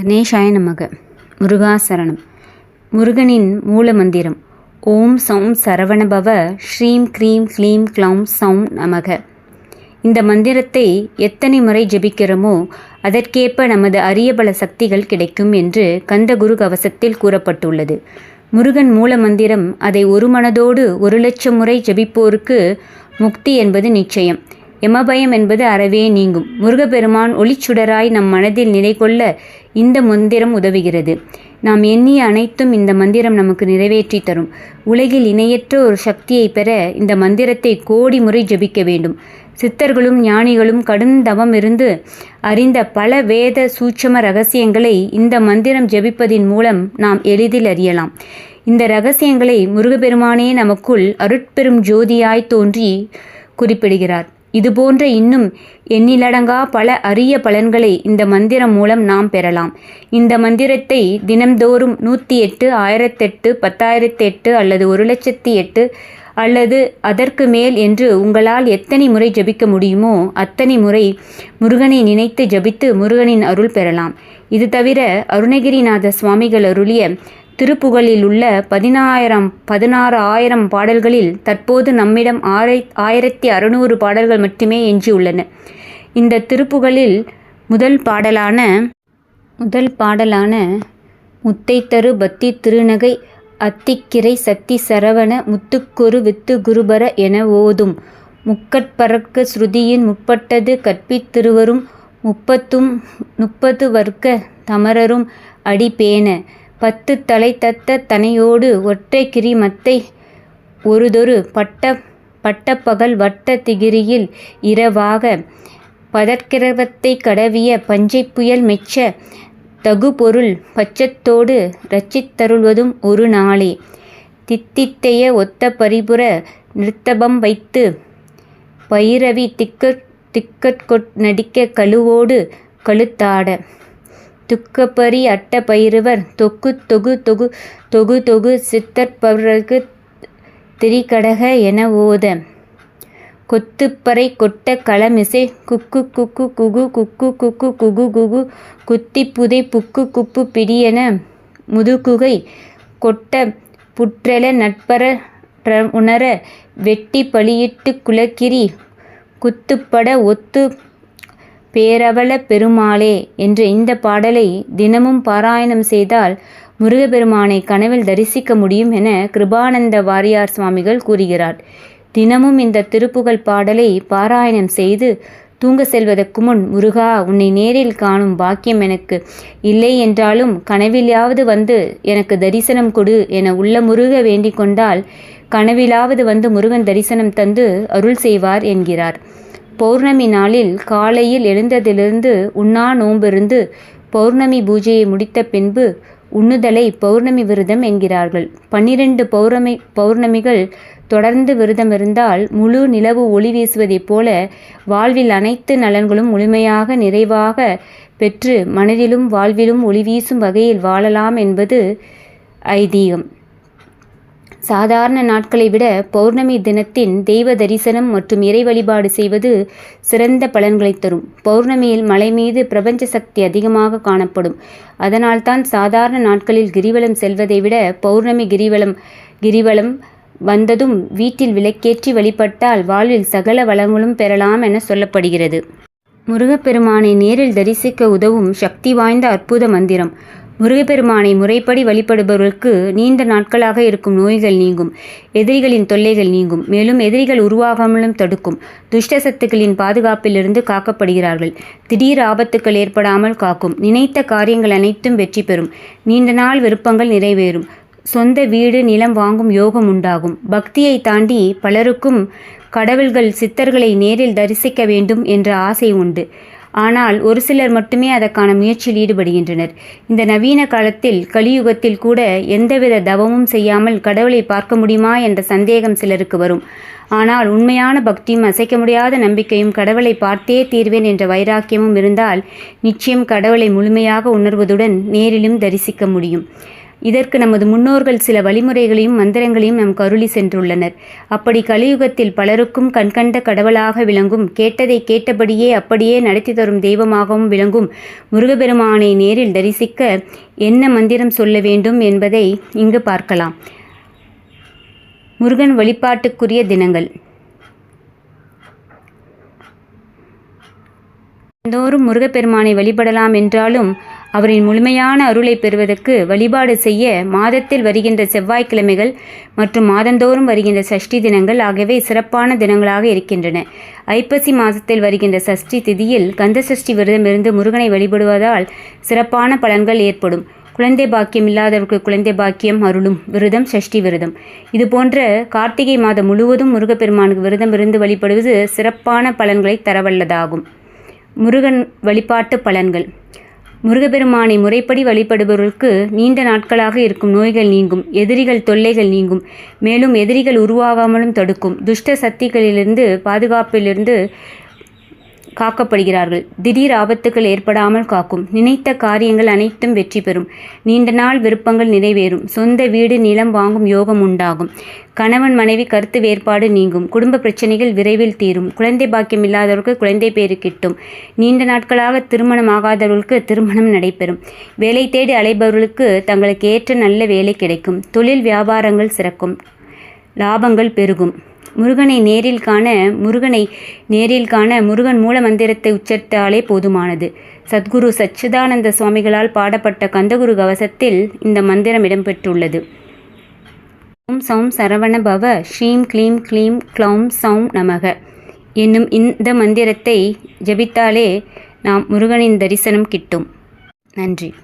கணேஷாய நமக முருகாசரணம். முருகனின் மூல மந்திரம் ஓம் சௌம் சரவணபவ ஸ்ரீம் க்ரீம் க்ளீம் க்ளௌம் சௌம் நமக. இந்த மந்திரத்தை எத்தனை முறை ஜெபிக்கிறோமோ அதற்கேற்ப நமது அரிய பல சக்திகள் கிடைக்கும் என்று கந்தகுரு கவசத்தில் கூறப்பட்டுள்ளது. முருகன் மூல மந்திரம் அதை ஒரு மனதோடு ஒரு லட்சம் முறை ஜெபிப்போருக்கு முக்தி என்பது நிச்சயம். யமபயம் என்பது அறவே நீங்கும். முருகப்பெருமான் ஒளிச்சுடராய் நம் மனதில் நிலை கொள்ள இந்த மந்திரம் உதவுகிறது. நாம் எண்ணிய அனைத்தும் இந்த மந்திரம் நமக்கு நிறைவேற்றி தரும். உலகில் இணையற்ற ஒரு சக்தியை பெற இந்த மந்திரத்தை கோடி முறை ஜபிக்க வேண்டும். சித்தர்களும் ஞானிகளும் கடும் தவம் இருந்து அறிந்த பல வேத சூட்சம ரகசியங்களை இந்த மந்திரம் ஜபிப்பதின் மூலம் நாம் எளிதில் அறியலாம். இந்த ரகசியங்களை முருகப்பெருமானே நமக்குள் அருட்பெரும் ஜோதியாய் தோன்றி குறிப்பிடுகிறார். இதுபோன்ற இன்னும் எண்ணிலடங்கா பல அரிய பலன்களை இந்த மந்திரம் மூலம் நாம் பெறலாம். இந்த மந்திரத்தை தினம்தோறும் நூற்றி எட்டு ஆயிரத்தெட்டு பத்தாயிரத்தெட்டு அல்லது ஒரு லட்சத்தி எட்டு அல்லது அதற்கு மேல் என்று உங்களால் எத்தனை முறை ஜபிக்க முடியுமோ அத்தனை முறை முருகனை நினைத்து ஜபித்து முருகனின் அருள் பெறலாம். இது தவிர அருணகிரிநாத சுவாமிகள் அருளிய திருப்புகழில் உள்ள பதினாயிரம் பதினாறு ஆயிரம் பாடல்களில் தற்போது நம்மிடம் ஆரை ஆயிரத்தி அறுநூறு பாடல்கள் மட்டுமே எஞ்சியுள்ளன இந்த திருப்புகழில் முதல் பாடலான முதல் பாடலான முத்தைத்தரு பத்தி திருநகை அத்திக்கிரை சத்தி சரவண முத்துக்குரு வித்து குருபர என ஓதும். முக்கட்பரக்க ஸ்ருதியின் முற்பட்டது கற்பித்திருவரும் முப்பத்தும் முப்பது வர்க்க தமரரும் அடிபேன பத்து தலை தத்த தனையோடு ஒற்றை கிரிமத்தை ஒருதொரு பட்ட பட்டப்பகல் வட்ட திகிரியில் இரவாக பதற்கிரவத்தை கடவிய பஞ்சை புயல் மெச்ச தகுபொருள் பச்சத்தோடு ரச்சித்தருள்வதும் ஒரு நாளே. தித்தித்தைய ஒத்த பரிபுர நிறுத்தபம் வைத்து பைரவி திக்கட் திக்கட்கொட் நடிக்க கழுவோடு கழுத்தாட. துக்கப்பரி அட்ட பயிறுவர். தொக்கு தொகு தொகு தொகு தொகு சித்தற்பவர்க்கு திரிகடக என ஓத. கொத்துப்பறை கொட்ட களமிசை. குக்கு குக்கு குகு குக்கு குக்கு குகு குகு குத்தி புதை புக்கு குப்பு பிடியென முதுகுகை கொட்ட புற்றல நட்பர உணர. வெட்டி பலியிட்டு குலக்கிரி. குத்துப்பட ஒத்து பேரவள பெருமாளே என்ற இந்த பாடலை தினமும் பாராயணம் செய்தால் முருகப்பெருமானை கனவில் தரிசிக்க முடியும் என கிருபானந்த வாரியார் சுவாமிகள் கூறுகிறார். தினமும் இந்த திருப்புகழ் பாடலை பாராயணம் செய்து தூங்க செல்வதற்கு முன் முருகா உன்னை நேரில் காணும் பாக்கியம் எனக்கு இல்லை என்றாலும் கனவிலாவது வந்து எனக்கு தரிசனம் கொடு என உள்ள முருக வேண்டிக் கொண்டால் கனவிலாவது வந்து முருகன் தரிசனம் தந்து அருள் செய்வார் என்கிறார். பௌர்ணமி நாளில் காலையில் எழுந்ததிலிருந்து உண்ணா நோம்பிருந்து பௌர்ணமி பூஜையை முடித்த பின்பு உண்ணுதலை பௌர்ணமி விரதம் என்கிறார்கள். பன்னிரண்டு பௌர்ணமி பௌர்ணமிகள் தொடர்ந்து விரதம் இருந்தால் முழு நிலவு ஒளி வீசுவதைப் போல வாழ்வில் அனைத்து நலன்களும் முழுமையாக நிறைவாக பெற்று மனதிலும் வாழ்விலும் ஒளி வீசும் வகையில் வாழலாம் என்பது ஐதீகம். சாதாரண நாட்களை விட பௌர்ணமி தினத்தின் தெய்வ தரிசனம் மற்றும் இறை வழிபாடு செய்வது சிறந்த பலன்களை தரும். பௌர்ணமியில் மலை மீது பிரபஞ்ச சக்தி அதிகமாக காணப்படும். அதனால்தான் சாதாரண நாட்களில் கிரிவலம் செல்வதை விட பௌர்ணமி கிரிவலம் கிரிவலம் வந்ததும் வீட்டில் விளக்கேற்றி வழிபட்டால் வாழ்வில் சகல வளங்களும் பெறலாம் என சொல்லப்படுகிறது. முருகப்பெருமானை நேரில் தரிசிக்க உதவும் சக்தி வாய்ந்த அற்புத மந்திரம். முருகப்பெருமானை முறைப்படி வழிபடுபவர்களுக்கு நீண்ட நாட்களாக இருக்கும் நோய்கள் நீங்கும் எதிரிகளின் தொல்லைகள் நீங்கும். மேலும் எதிரிகள் உருவாகாமலும் தடுக்கும். துஷ்ட சத்துக்களின் பாதுகாப்பிலிருந்து காக்கப்படுகிறார்கள். திடீர் ஆபத்துக்கள் ஏற்படாமல் காக்கும். நினைத்த காரியங்கள் அனைத்தும் வெற்றி பெறும். நீண்ட நாள் விருப்பங்கள் நிறைவேறும். சொந்த வீடு நிலம் வாங்கும் யோகம் உண்டாகும். பக்தியை தாண்டி பலருக்கும் கடவுள்கள் சித்தர்களை நேரில் தரிசிக்க வேண்டும் என்ற ஆசை உண்டு. ஆனால் ஒரு சிலர் மட்டுமே அதற்கான முயற்சியில் ஈடுபடுகின்றனர். இந்த நவீன காலத்தில் கலியுகத்தில் கூட எந்தவித தவமும் செய்யாமல் கடவுளை பார்க்க முடியுமா என்ற சந்தேகம் சிலருக்கு வரும். ஆனால் உண்மையான பக்தியும் அசைக்க முடியாத நம்பிக்கையும் கடவுளை பார்த்தே தீர்வேன் என்ற வைராக்கியமும் இருந்தால் நிச்சயம் கடவுளை முழுமையாக உணர்வதுடன் நேரிலும் தரிசிக்க முடியும். இதற்கு நமது முன்னோர்கள் சில வழிமுறைகளையும் மந்திரங்களையும் நம் கருளி சென்றுள்ளனர். அப்படி கலியுகத்தில் பலருக்கும் கண்கண்ட கடவுளாக விளங்கும் கேட்டதை கேட்டபடியே அப்படியே நடத்தி தரும் தெய்வமாகவும் விளங்கும் முருகபெருமானை நேரில் தரிசிக்க என்ன மந்திரம் சொல்ல வேண்டும் என்பதை இங்கு பார்க்கலாம். முருகன் வழிபாட்டுக்குரிய தினங்கள். தோறும் முருகப்பெருமானை வழிபடலாம் என்றாலும் அவரின் முழுமையான அருளை பெறுவதற்கு வழிபாடு செய்ய மாதத்தில் வருகின்ற செவ்வாய்க்கிழமைகள் மற்றும் மாதந்தோறும் வருகின்ற சஷ்டி தினங்கள் ஆகியவை சிறப்பான தினங்களாக இருக்கின்றன. ஐப்பசி மாதத்தில் வருகின்ற சஷ்டி திதியில் கந்த சஷ்டி விரதமிருந்து முருகனை வழிபடுவதால் சிறப்பான பலன்கள் ஏற்படும். குழந்தை பாக்கியம் இல்லாதவருக்கு குழந்தை பாக்கியம் அருளும் விரதம் சஷ்டி விரதம். இது போன்ற கார்த்திகை மாதம் முழுவதும் முருகப்பெருமானுக்கு விரதம் இருந்து வழிபடுவது சிறப்பான பலன்களை தரவல்லதாகும். முருகன் வழிபாட்டு பலன்கள். முருகப்பெருமானை முறைப்படி வழிபடுபவர்களுக்கு நீண்ட நாட்களாக இருக்கும் நோய்கள் நீங்கும் எதிரிகள் தொல்லைகள் நீங்கும். மேலும் எதிரிகள் உருவாகாமலும் தடுக்கும். துஷ்ட சக்திகளிலிருந்து பாதுகாப்பிலிருந்து காக்கப்படுகிறார்கள். திடீர் ஆபத்துகள் ஏற்படாமல் காக்கும். நினைத்த காரியங்கள் அனைத்தும் வெற்றி பெறும். நீண்ட நாள் விருப்பங்கள் நிறைவேறும். சொந்த வீடு நிலம் வாங்கும் யோகம் உண்டாகும். கணவன் மனைவி கருத்து வேறுபாடு நீங்கும். குடும்ப பிரச்சனைகள் விரைவில் தீரும். குழந்தை பாக்கியம் இல்லாதவருக்கு குழந்தை பேரு கிட்டும். நீண்ட நாட்களாக திருமணம் ஆகாதவர்களுக்கு திருமணம் நடைபெறும். வேலை தேடி அலைபவர்களுக்கு தங்களுக்கு ஏற்ற நல்ல வேலை கிடைக்கும். தொழில் வியாபாரங்கள் சிறக்கும். லாபங்கள் பெருகும். முருகனை நேரில் காண முருகனை நேரில் காண முருகன் மூல மந்திரத்தை உச்சரித்தாலே போதுமானது. சத்குரு சச்சிதானந்த சுவாமிகளால் பாடப்பட்ட கந்தகுரு கவசத்தில் இந்த மந்திரம் இடம்பெற்றுள்ளது. ஓம் சௌம் சரவண பவ ஸ்ரீம் க்ளீம் க்ளீம் க்ளௌம் சௌம் நமக. என்னும் இந்த மந்திரத்தை ஜபித்தாலே நாம் முருகனின் தரிசனம் கிட்டும். நன்றி.